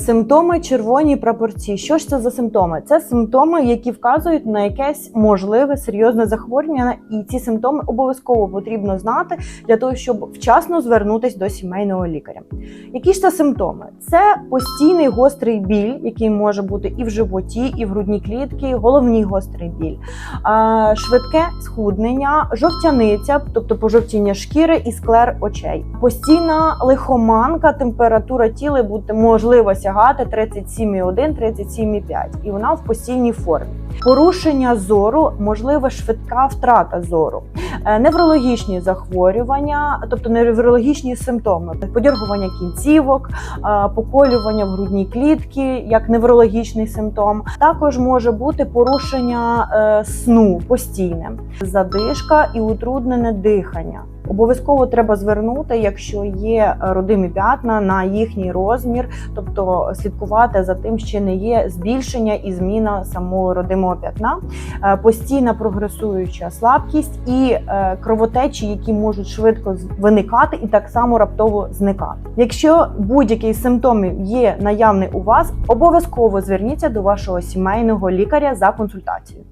Симптоми червоні прапорці. Що ж це за симптоми? Це симптоми, які вказують на якесь можливе серйозне захворювання, і ці симптоми обов'язково потрібно знати для того, щоб вчасно звернутися до сімейного лікаря. Які ж це симптоми? Це постійний гострий біль, який може бути і в животі, і в грудній клітці, головний гострий біль, швидке схуднення, жовтяниця, тобто пожовтіння шкіри і склер очей, постійна лихоманка, температура тіла буде можливо сягати 37,1, 37,5, і вона в постійній формі. Порушення зору, можлива швидка втрата зору, Е, неврологічні захворювання, тобто неврологічні симптоми, подіргування кінцівок, е, поколювання в грудній клітці, як неврологічний симптом. Також може бути порушення е, сну постійне, задишка і утруднене дихання. Обов'язково треба звернути, якщо є родимі п'ятна на їхній розмір, тобто слідкувати за тим, чи не є збільшення і зміна самого родимого п'ятна, Е, постійна прогресуюча слабкість і е, кровотечі, які можуть швидко виникати і так само раптово зникати. Якщо будь-який з симптомів є наявний у вас, обов'язково зверніться до вашого сімейного лікаря за консультацією.